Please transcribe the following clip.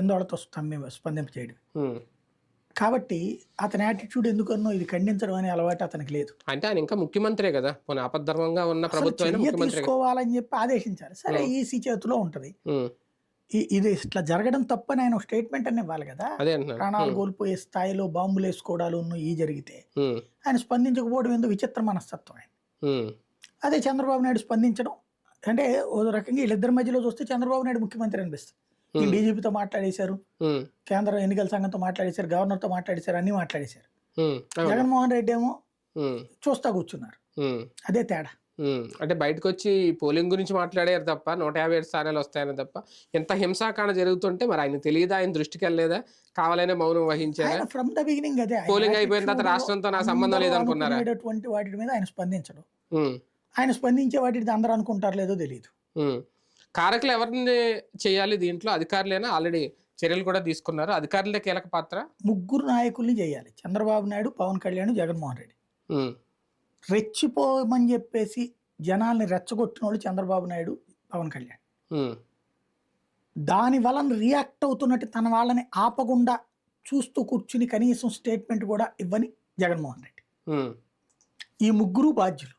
ఆందోళనతో స్తంభి స్పందింప చేయడం. కాబట్టి అతని యాటిట్యూడ్ ఎందుకన్నో ఇది ఖండించడం అనే అలవాటు అతనికి లేదు. అంటే ఆయన ఇంకా ముఖ్యమంత్రే కదా. పోనీ ఆపద్ధర్మంగా ఉన్న ప్రభుత్వం తీసుకోవాలని చెప్పి ఆదేశించాలి సరే ఈసీ చేతిలో ఉంటది. ఇది ఇట్లా జరగడం తప్పని ఆయన స్టేట్మెంట్ అని ఇవ్వాలి కదా. ప్రాణాలు కోల్పోయే స్థాయిలో బాంబులు వేసుకోవడాలు ఈ జరిగితే ఆయన స్పందించకపోవడం ఎందుకు విచిత్ర మనస్తత్వం ఆయన. అదే చంద్రబాబు నాయుడు స్పందించడం. అంటే ఓ రకంగా వీళ్ళిద్దరి మధ్యలో చూస్తే చంద్రబాబు నాయుడు ముఖ్యమంత్రి అనిపిస్తుంది. డీజీపీతో మాట్లాడేశారు కేంద్ర ఎన్నికల సంఘంతో మాట్లాడేశారు గవర్నర్తో మాట్లాడేశారు అన్ని మాట్లాడేశారు. జగన్మోహన్ రెడ్డి ఏమో చూస్తా కూర్చున్నారు. అదే తేడా. అంటే బయటకు వచ్చి పోలింగ్ గురించి మాట్లాడారు తప్ప నూట యాభై ఏడు స్థానాలు వస్తాయని తప్ప ఎంత హింసాకాండ జరుగుతుంటే మరి ఆయన తెలియదా? ఆయన దృష్టికి వెళ్ళలేదా? కావాలనే మౌనం వహించారా? ఫ్రమ్ ద బిగినింగ్ అదే పోలింగ్ అయిపోయిన తర్వాత రాష్ట్రంతో నాకు సంబంధం లేదనుకున్నారా? వాటి మీద ఆయన స్పందించడం. ఆయన స్పందించే వాటికి అందరూ అనుకుంటారు లేదో తెలియదు. కారకులు ఎవరిని చేయాలి దీంట్లో? అధికారులేనా ఆల్రెడీ చర్యలు కూడా తీసుకున్నారు. అధికారులే కీలక పాత్ర? ముగ్గురు నాయకుల్ని చేయాలి. చంద్రబాబు నాయుడు పవన్ కళ్యాణ్ జగన్మోహన్ రెడ్డి. రెచ్చిపోమని చెప్పేసి జనాల్ని రెచ్చగొట్టిన వాళ్ళు చంద్రబాబు నాయుడు పవన్ కళ్యాణ్. దాని వలన రియాక్ట్ అవుతున్నట్టు తన వాళ్ళని ఆపకుండా చూస్తూ కూర్చుని కనీసం స్టేట్మెంట్ కూడా ఇవ్వని జగన్మోహన్ రెడ్డి. ఈ ముగ్గురు బాధ్యులు.